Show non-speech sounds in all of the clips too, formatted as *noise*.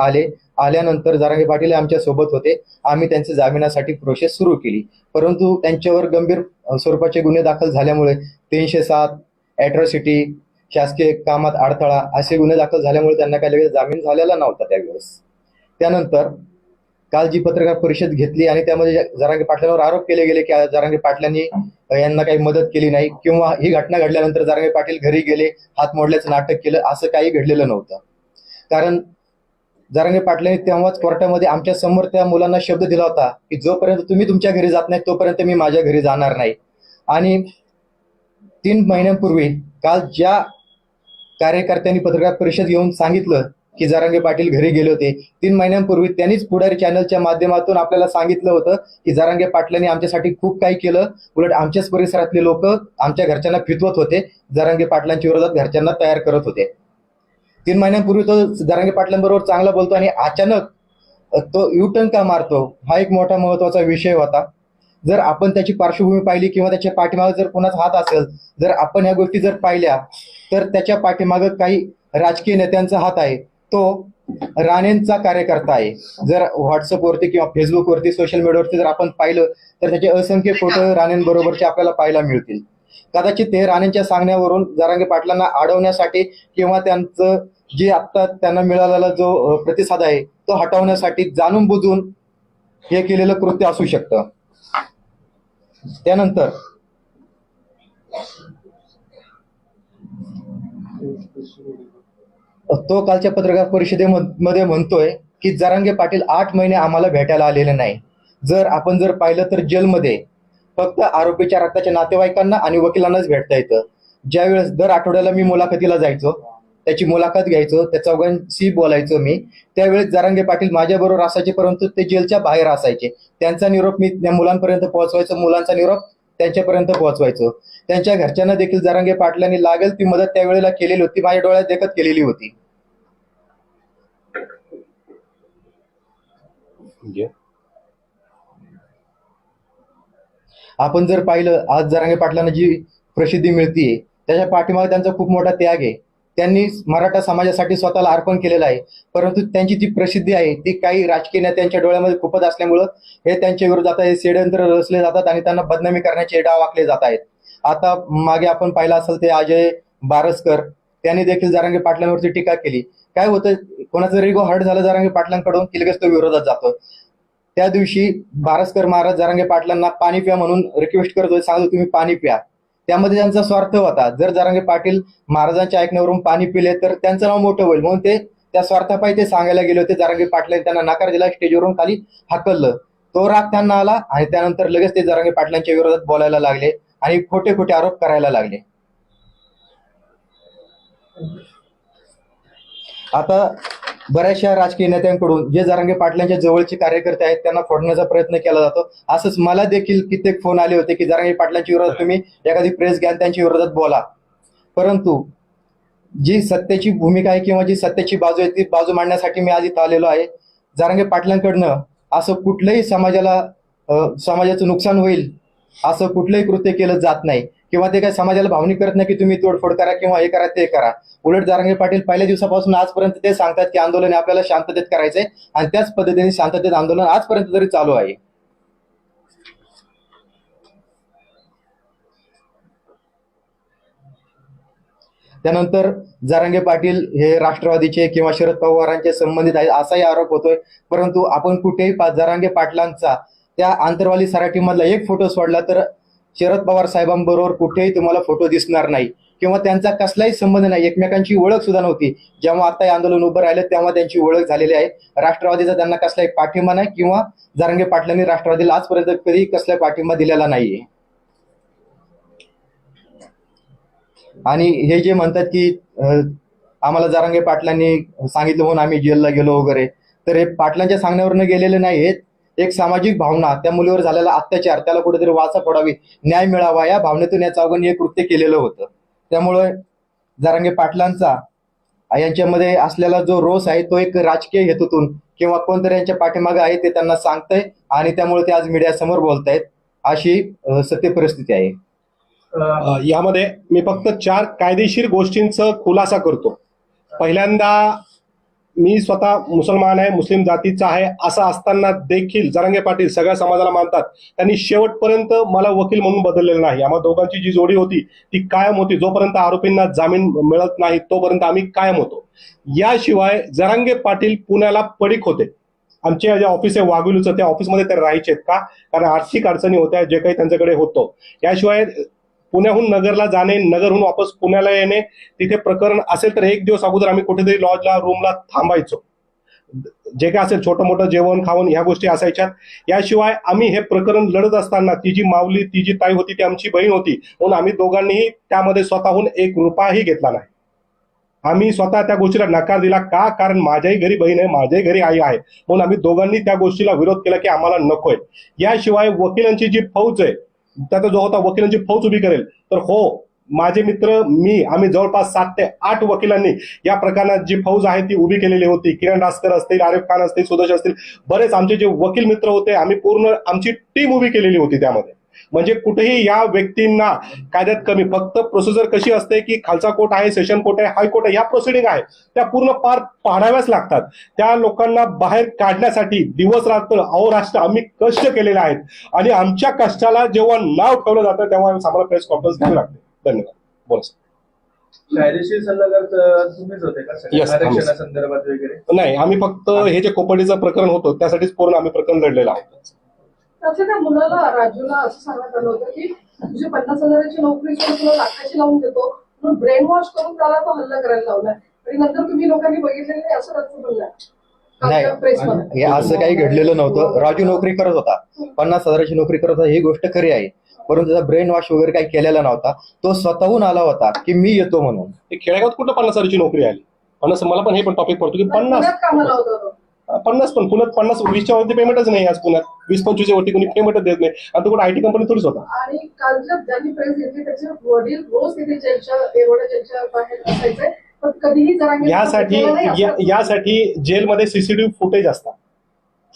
आले आल्यानंतर जरांगे पाटील आमच्यासोबत होते. आम्ही त्यांच्या जामिनासाठी प्रोसेस सुरू केली. परंतु त्यांच्यावर गंभीर स्वरूपाचे गुन्हे दाखल झाल्यामुळे तीनशे सात ॲट्रॉसिटी शासकीय कामात अडथळा असे गुन्हे दाखल झाल्यामुळे त्यांना काही लगेच जामीन झालेला नव्हता त्यावेळेस. त्यानंतर काल जी पत्रकार परिषद घेतली आणि त्यामध्ये जरांगे पाटलांवर आरोप केले गेले की जरांगे पाटलांनी यांना काही मदत केली नाही किंवा ही घटना घडल्यानंतर जरांगे पाटील घरी गेले हात मोडल्याचं नाटक केलं असं काही घडलेलं नव्हतं. कारण जरांगे पाटलांनी तेव्हाच कोर्टामध्ये आमच्यासमोर त्या मुलांना शब्द दिला होता की जोपर्यंत तुम्ही तुमच्या घरी जात नाही तोपर्यंत मी माझ्या घरी जाणार नाही. आणि तीन महिन्यांपूर्वी काल ज्या कार्यकर्त्यांनी पत्रकार परिषद घेऊन सांगितलं की जरांगे पाटील घरी गेले होते तीन महिन्यांपूर्वी त्यांनीच पुढारी चॅनलच्या माध्यमातून आपल्याला सांगितलं होतं की जरांगे पाटलांनी आमच्यासाठी खूप काही केलं. उलट आमच्याच परिसरातले लोक आमच्या घरच्यांना फितवत होते. जरांगे पाटलांच्या विरोधात घरच्यांना तयार करत होते. तीन महिन्यांपूर्वी तो दरांगे पाटलांबरोबर चांगला बोलतो आणि अचानक तो युटर्न का मारतो हा एक मोठा महत्त्वाचा विषय होता. जर आपण त्याची पार्श्वभूमी पाहिली किंवा त्याच्या पाठीमागे जर कोणाचा हात असेल जर आपण ह्या गोष्टी जर पाहिल्या तर त्याच्या पाठीमागं काही राजकीय नेत्यांचा हात आहे. तो राणेंचा कार्यकर्ता आहे. जर व्हॉट्सअपवरती किंवा फेसबुकवरती सोशल मीडियावरती जर आपण पाहिलं तर त्याचे असंख्य फोटो राणेंबरोबरचे आपल्याला पाहायला मिळतील. कदाचित ते राणेंच्या सांगण्यावरून जरांगे पाटलांना अडवण्यासाठी किंवा त्यांचं जे आता त्यांना मिळालेला जो प्रतिसाद आहे तो हटवण्यासाठी जाणून बुजून हे केलेलं कृत्य असू शकतं. त्यानंतर तो कालच्या पत्रकार परिषदेमध्ये म्हणतोय की जरांगे पाटील आठ महिने आम्हाला भेटायला आलेले नाही. जर आपण जर पाहिलं तर जेलमध्ये फक्त आरोपीच्या रक्ताच्या नातेवाईकांना आणि वकिलांनाच भेटता येतं. ज्यावेळेस दर आठवड्याला मी मुलाखतीला जायचो त्याची मुलाखत घ्यायचो त्या चौघांशी बोलायचो मी त्यावेळेस जरांगे पाटील माझ्याबरोबर असायचे परंतु ते जेलच्या बाहेर असायचे. त्यांचा निरोप मी त्या मुलांपर्यंत पोहोचवायचो मुलांचा निरोप त्यांच्यापर्यंत पोहोचवायचो. त्यांच्या घरच्यांना देखील जरांगे पाटलांनी लागेल ती मदत त्यावेळेला केलेली होती माझ्या डोळ्यात देखत केलेली होती. म्हणजे? आपण जर पाहिलं आज जरांगे पाटलांना जी प्रसिद्धी मिळतीये त्याच्या पाठीमागे त्यांचा खूप मोठा त्याग आहे. त्यांनी मराठा समाजासाठी स्वतःला अर्पण केलेलं आहे. परंतु त्यांची जी प्रसिद्धी आहे ती काही राजकीय नेत्यांच्या डोळ्यामध्ये खूपच असल्यामुळं हे त्यांच्या विरोधात हे षडयंत्र रचले जातात आणि त्यांना बदनामी करण्याचे डाव आखले जात आहेत. आता मागे आपण पाहिलं असेल ते अजय बारसकर त्यांनी देखील जरांगे पाटलांवरती टीका केली. काय होतं कोणाचं रिगो हर्ट झालं जरांगे पाटलांकडून की लगेच तो विरोधात जातो. त्या दिवशी बारसकर महाराज जरांगे पाटलांना पाणी प्या म्हणून रिक्वेस्ट करत सांगतो तुम्ही पाणी प्या. त्यामध्ये त्यांचा स्वार्थ होता. जर जरांगे पाटील महाराजांच्या ऐकण्यावरून पाणी पिले तर त्यांचं नाव मोठं होईल. म्हणून ते त्या स्वार्थापायी ते सांगायला गेले होते. जरांगे पाटलांनी त्यांना नकार दिला स्टेजवरून खाली हाकललं. तो राग त्यांना आला आणि त्यानंतर लगेच ते जरांगे पाटलांच्या विरोधात बोलायला लागले आणि खोटे खोटे आरोप करायला लागले. आता बऱ्याचशा राजकीय नेत्यांकडून जे जरांगे पाटलांच्या जवळचे कार्यकर्ते आहेत त्यांना फोडण्याचा प्रयत्न केला जातो. असंच मला देखील कित्येक फोन आले होते की जरांगे पाटलांच्या विरोधात तुम्ही एखादी प्रेस घ्या त्यांच्या विरोधात बोला. परंतु जी सत्याची भूमिका आहे किंवा जी सत्याची बाजू आहे ती बाजू मांडण्यासाठी मी आज इथं आलेलो आहे. जरांगे पाटलांकडनं असं कुठलंही समाजाला समाजाचं नुकसान होईल असं कुठलंही कृत्य केलं जात नाही. किंवा ते काय समाजाला भावनिक करत नाही की तुम्ही तोडफोड करा किंवा हे करा ते करा. उलट जारंगे पाटील पहिल्या दिवसापासून आजपर्यंत ते सांगतात की आंदोलन आपल्याला शांततेत करायचंय आणि त्याच पद्धतीने शांततेत आंदोलन आजपर्यंत तरी चालू आहे. त्यानंतर जारांगे पाटील हे राष्ट्रवादीचे किंवा शरद पवारांचे संबंधित आहेत असाही आरोप होतोय. परंतु आपण कुठेही जारांगे पाटलांचा त्या आंतरवाली सराटीमधला एक फोटो सोडला तर शरद पवार साहेबांबरोबर कुठेही तुम्हाला फोटो दिसणार नाही. किंवा त्यांचा कसलाही संबंध नाही. एकमेकांची ओळख सुद्धा नव्हती. जेव्हा आता हे आंदोलन उभं राहिलं तेव्हा त्यांची ओळख झालेली आहे. राष्ट्रवादीचा त्यांना कसलाही पाठिंबा नाही किंवा जारंगे पाटलांनी राष्ट्रवादीला आजपर्यंत कधी कसला पाठिंबा दिलेला नाहीये. आणि हे जे म्हणतात की आम्हाला जारांगे पाटलांनी सांगितलं म्हणून आम्ही जेलला गेलो वगैरे तर हे पाटलांच्या सांगण्यावरनं गेलेले नाहीत एक सामाजिक भावना त्या मुलीवर झालेला अत्याचार त्याला कुठेतरी वाचा पडावी न्याय मिळावा या भावनेतून या चौघांनी हे कृत्य केलेलं होतं. त्यामुळे जारांगे पाटलांचा यांच्यामध्ये असलेला जो रोष आहे तो एक राजकीय हेतूतून किंवा कोणतरी यांच्या पाठीमागे आहे ते त्यांना सांगतंय आणि त्यामुळे ते आज मीडियासमोर बोलतायत अशी सत्य परिस्थिती आहे. यामध्ये मी फक्त चार कायदेशीर गोष्टींचा खुलासा करतो. पहिल्यांदा मी स्वतः मुसलमान आहे मुस्लिम जातीचा आहे असं असताना देखील जरांगे पाटील सगळ्या समाजाला मानतात. त्यांनी शेवटपर्यंत मला वकील म्हणून बदललेलं नाही. आम्हा दोघांची जी जोडी होती ती कायम होती. जोपर्यंत आरोपींना जामीन मिळत नाही तोपर्यंत आम्ही कायम होतो. याशिवाय जरांगे पाटील पुण्याला पडीक होते. आमचे जे ऑफिस आहे वाघुलीचं त्या ऑफिसमध्ये ते राहायचे का? कारण आर्थिक अडचणी होत्या जे काही त्यांच्याकडे होतं. याशिवाय पुण्याहून नगरला जाणे नगरहून वापस पुण्याला येणे तिथे प्रकरण असेल तर एक दिवस अगोदर आम्ही कुठेतरी लॉजला रूमला थांबायचो. जे काय असेल छोटं मोठं जेवण खावण ह्या गोष्टी असायच्यात याशिवाय आम्ही हे प्रकरण लढत असताना ती जी माऊली ती जी ताई होती ती आमची बहीण होती म्हणून आम्ही दोघांनीही त्यामध्ये स्वतःहून एक रुपयाही घेतला नाही. आम्ही स्वतः त्या गोष्टीला नकार दिला. का? कारण माझ्याही घरी बहीण आहे माझ्याही घरी आई आहे. म्हणून आम्ही दोघांनी त्या गोष्टीला विरोध केला की आम्हाला नकोय. याशिवाय वकिलांची जी फौज आहे त्याचा जो होता वकिलांची फौज उभी करेल. तर हो माझे मित्र मी आम्ही जवळपास सात ते आठ वकिलांनी या प्रकरणात जी फौज आहे ती उभी केलेली होती. किरण रास्कर असतील आरिफ खान असतील सुदर्श असतील बरेच आमचे जे वकील मित्र होते आम्ही पूर्ण आमची टीम उभी केलेली होती त्यामध्ये. म्हणजे कुठेही या व्यक्तींना कायद्यात कमी. फक्त प्रोसिजर कशी असते की खालचा कोर्ट आहे सेशन कोर्ट आहे हायकोर्ट आहे या प्रोसिडिंग आहे. त्या पूर्ण पार पाडाव्याच लागतात. त्या लोकांना बाहेर काढण्यासाठी दिवस रात्र अहोराष्ट्र आम्ही कष्ट केलेले आहेत. आणि आमच्या कष्टाला जेव्हा नाव ठेवलं जातं तेव्हा आम्हाला प्रेस कॉन्फरन्स घ्यावी लागते. धन्यवाद. बोला सर. कायदेशीर सल्लागार तुम्हीच होते का वगैरे? नाही आम्ही फक्त हे जे कोपडीचं प्रकरण होतं त्यासाठीच पूर्ण आम्ही प्रकरण लढलेलं आहे त्याचं त्या मुलाला राजूला असं सांगण्यात आलं होतं की तुझी पन्नास हजाराची नोकरी सोडून तुला लाखाची लावून देतो. म्हणून ब्रेन वॉश करून त्याला तो हल्ला करायला लावलाय. आणि नंतर तुम्ही लोकांनी बघितलेलं नाही असं त्याचं म्हणणं नाही हे असं काही घडलेलं नव्हतं. राजू नोकरी करत होता. पन्नास हजाराची नोकरी करत होता ही गोष्ट खरी आहे. परंतु त्याचा ब्रेन वॉश वगैरे काही केलेला नव्हता. तो स्वतःहून आला होता की मी येतो म्हणून. ते खेडेगावात कुठं पन्नास हजाराची नोकरी आली? पन्नास मला पण हे पण टॉपिक पडतो की पन्नास. कामाला होता. पन्नास पण पुण्यात पन्नास वीसच्या वरती पेमेंटच नाही आज पुण्यात. वीस पंचवीसच्या वरती कोणी पेमेंटच देत नाही. आणि तो कुठे आयटी कंपनी थोडीच होता. आणि कालच्या ज्यांनी प्रेस घेतली त्याचे वडील रोज तिथे बाहेर असायचे पण कधीही जरांगे यासाठी या- यासाठी जेलमध्ये सीसीटीव्ही फुटेज असतात.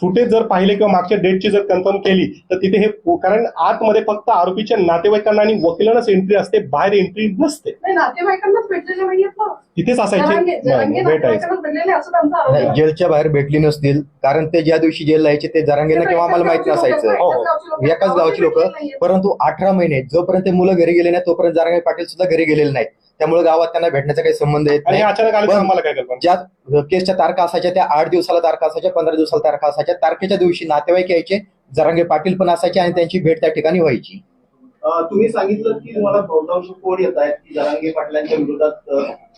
फुटेज जर पाहिले किंवा मागच्या डेटची जर कन्फर्म केली तर तिथे हे कारण आतमध्ये फक्त आरोपीच्या नातेवाईकांना आणि वकिलांनाच एंट्री असते बाहेर एंट्री नसते. नाही नातेवाईकांनाच भेटलेले नाहीयेत ना तिथेच असायचे. नाही, भेटायचे. नाही. जेलच्या बाहेर भेटली नसतील. कारण ते ज्या दिवशी जेल यायचे ते जरांगेला किंवा आम्हाला माहीत नसायचं. हो, हो. एकाच गावची लोक परंतु अठरा महिने जोपर्यंत ते मुलं घरी गेले नाही तोपर्यंत जारंगे पाटील सुद्धा घरी गेलेले नाहीत. त्यामुळे गावात त्यांना भेटण्याचा काही संबंध येत आणि नाही. ज्या केसच्या तारखा असायच्या त्या आठ दिवसाला तारखा असायच्या पंधरा दिवसाला तारखा असायच्या. तारखेच्या दिवशी नातेवाईक यायचे जरांगे पाटील पण असायचे आणि त्यांची भेट त्या ठिकाणी व्हायची. तुम्ही सांगितलं की तुम्हाला बहुतांश फोन येत आहेत की जरांगे पाटलांच्या विरोधात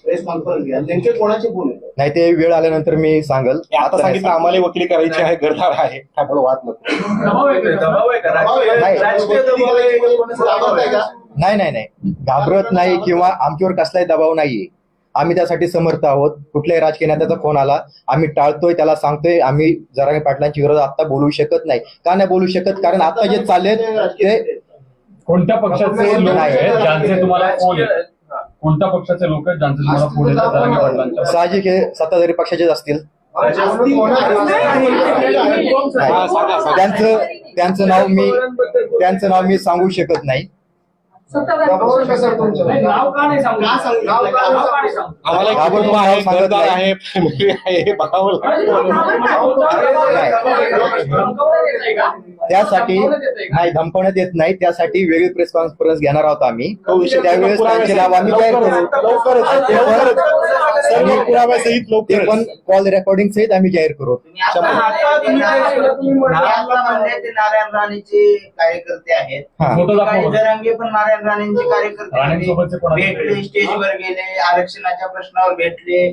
प्रेस कॉन्फरन्स घ्या नेमके कोणाचे फोन येतात नाही ते वेळ आल्यानंतर मी सांगल. आता सांगितलं आम्हाला वकिली करायची आहे घरदार आहे. त्यामुळे वाद नको. दबाव आहे का? दबाव आहे का? राजकीय- नाही. नाही नाही नाही. घाबरत नाही किंवा आमच्यावर कसलाही दबाव नाहीये. आम्ही त्यासाठी समर्थ आहोत. कुठल्याही राजकीय नेत्याचा फोन आला आम्ही टाळतोय त्याला सांगतोय. आम्ही जरांगे पाटलांच्या विरोधात आता बोलू शकत नाही. का नाही बोलू शकत? कारण आता जे चाललेत ते कोणत्या पक्षाचे लोक. आहेत ज्यांचे तुम्हाला फोन येतात. कोणत्या पक्षाचे लोक आहेत ज्यांचे तुम्हाला फोन येतात जरांगे पाटलांच्या साहजिक हे सत्ताधारी पक्षाचेच असतील. त्यांचं त्यांचं नाव मी त्यांचं नाव मी सांगू शकत नाही. नाव का नाही सांगू? का सांगितलं? नाव का- का- नाव का नाही सांगू? आम्हाला एक घाबरून कुटुंब आहे घरदार. आहे फॅमिली आहे हे बघावं लागतं धमकावण्यात येतंय का? त्यासाठी? नाही धमकवण्यात येत नाही. त्यासाठी वेगळी प्रेस कॉन्फरन्स घेणार आहोत आम्ही. तो विषय त्यावेळेस त्यांचे नाव आम्ही जाहीर करू. लवकरच ते पण- कॉल रेकॉर्डिंग सहित आम्ही जाहीर करू. नारायण राणेचे कार्यकर्ते आहेत. हा. काही जरांगे पण नारायण राणेंचे कार्यकर्ते. भेटले स्टेजवर गेले आरक्षणाच्या प्रश्नावर भेटले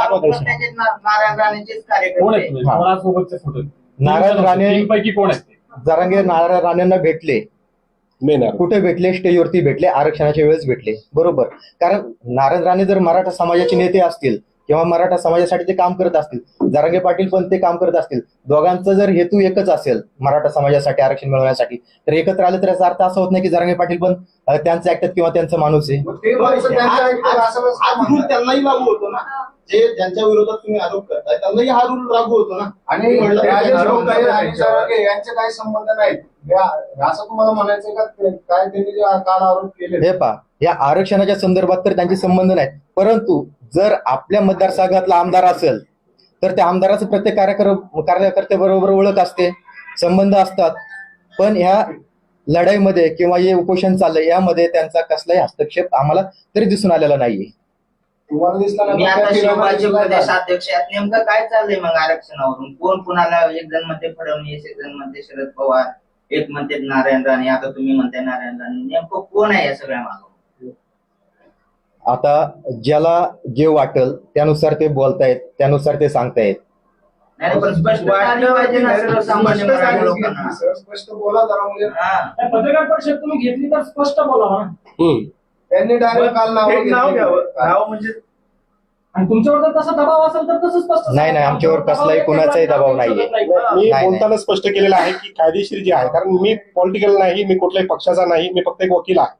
नारायण राणेंचेच कार्यकर्ते हा. नारायण राणे- पैकी कोण आहेत? जरांगे नारायण राणेंना भेटले. कुठे भेटले स्टेजवरती भेटले आरक्षणाच्या वेळेस भेटले बरोबर कारण नारायण राणे जर मराठा समाजाचे नेते असतील किंवा मराठा समाजासाठी ते काम करत असतील जरांगे पाटील पण ते काम करत असतील दोघांचा जर हेतू एकच असेल मराठा समाजासाठी आरक्षण मिळवण्यासाठी तर एकत्र आले तर याचा अर्थ असा होत नाही की जरांगे पाटील पण त्यांचे ऐकतात किंवा त्यांचा माणूस आहे. मग ते माणसं त्यांच्या ऐकतात असं असं दूर त्यांनाही लागू होतो ना. जे ज्यांच्या विरोधात तुम्ही आरोप करताय त्यांनाही हा रूल लागू होतो ना? आणि राजेश यांचे काही संबंध नाहीत. या- असं तुम्हाला म्हणायचं का? काय त्यांनी जे काल आरोप केले? हे पहा या आरक्षणाच्या संदर्भात तर त्यांचे संबंध नाहीत. परंतु जर आपल्या मतदारसंघातला आमदार असेल तर त्या आमदाराचं प्रत्येक कार्यकर कार्यकर्त्याबरोबर ओळख असते संबंध असतात. पण ह्या लढाईमध्ये किंवा हे उपोषण चाललंय यामध्ये त्यांचा कसलाही हस्तक्षेप आम्हाला तरी दिसून आलेला नाहीये. तुम्हाला दिसला मी नाही आता आहेत. नेमकं काय चाललंय मग आरक्षणावरून? कोण कुणाला एक जण म्हणते फडणवीस एक जण म्हणते शरद पवार एक म्हणते नारायण राणे आता तुम्ही म्हणताय नारायण राणे. नेमकं कोण आहे या सगळ्या मागं? आता ज्याला जे वाटल त्यानुसार ते बोलतायत त्यानुसार ते सांगतायत. नाही पण स्पष्ट आली पाहिजे ना सर्वसामान्य स्पष्ट मराठी सांगितलं लोकांना की सर, स्पष्ट बोला जरा म्हणजे. हा. पत्रकार परिषद तुम्ही घेतली तर स्पष्ट बोला ना. त्यांनी डायरेक्ट काल नाव नाव घ्यावं. नाव म्हणजे? आणि तुमच्यावर जर तसा दबाव असेल तर तसं स्पष्ट. नाही, नाही, आमच्यावर कसलाही कुणाचाही दबाव नाहीये. मी नाही. बोलताना स्पष्ट केलेलं आहे की कायदेशीर जे आहे कारण मी पॉलिटिकल नाही मी कुठल्याही पक्षाचा नाही मी फक्त एक वकील आहे.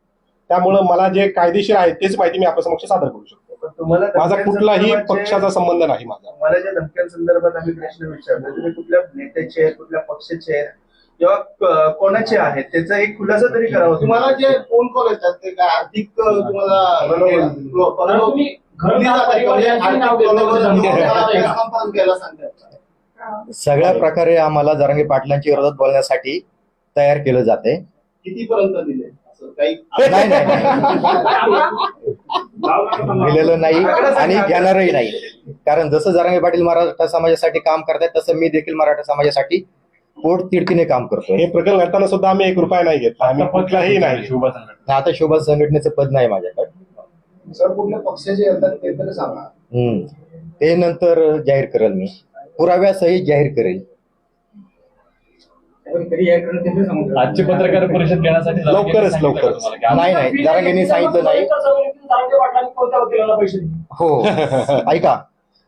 त्यामुळं मला जे कायदेशीर आहे तेच माहिती मी आपल्या समक्ष सादर करू शकतो. पण तुम्हाला माझा कुठलाही जे- पक्षाचा संबंध नाही माझा. तुम्हाला ज्या धमक्यांसंदर्भात आम्ही प्रश्न विचारले तुम्ही कुठल्या नेत्याचे आहेत, कुठल्या पक्षाचे आहेत, किंवा कोणाचे आहेत त्याचा एक खुलासा तरी करावा. तुम्हाला जे फोन कॉल येतात ते काय आर्थिक अ, तुम्हाला? म्हणजे सगळ्या प्रकारे आम्हाला जरांगे पाटलांच्या विरोधात बोलण्यासाठी तयार केलं जाते. कितीपर्यंत दिले? असं काही नाही नाही नाही. दिलेलं नाही आणि घेणारही नाही. कारण जसं जरांगे पाटील मराठा समाजासाठी काम करतायत तसं मी देखील मराठा समाजासाठी पोट तिडकीने काम करतोय? हे प्रकरण घडताना सुद्धा आम्ही एक रुपया नाही घेतला आम्ही कुठलाही नाही संघटना आता शोभा संघटनेचं पद नाही माझ्याकडे. सर कुठल्या पक्षाचे येतात ते तरी सांगा. हम्म. ते नंतर जाहीर करेल मी. पुराव्यासहित जाहीर करेल. आजची पत्रकार परिषद घेण्यासाठी लवकरच, सांगितलं का लवकरच. तुम्हाला की आम्ही- नाही नाही. जरांगेंनी सांगितलं नाही. हो. *laughs* ऐका.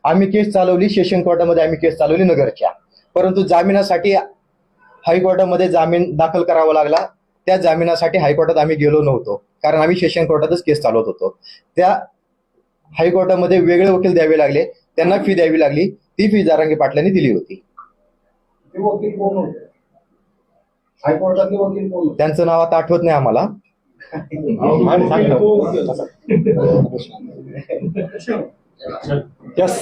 आम्ही केस चालवली सेशन कोर्टामध्ये आम्ही केस चालवली नगरच्या. परंतु जामिनासाठी हायकोर्टामध्ये जामीन दाखल करावा लागला. त्या जामिनासाठी हायकोर्टात आम्ही गेलो नव्हतो. कारण आम्ही सेशन कोर्टातच केस चालवत होतो. त्या हायकोर्टामध्ये वेगळे वकील द्यावे लागले. त्यांना फी द्यावी लागली. ती फी जारांगे पाटलांनी दिली होती. ते वकील कोण होते? हायकोर्टातले वकील कोण होते? त्यांचं नाव आता आठवत नाही आम्हाला. *laughs* *laughs*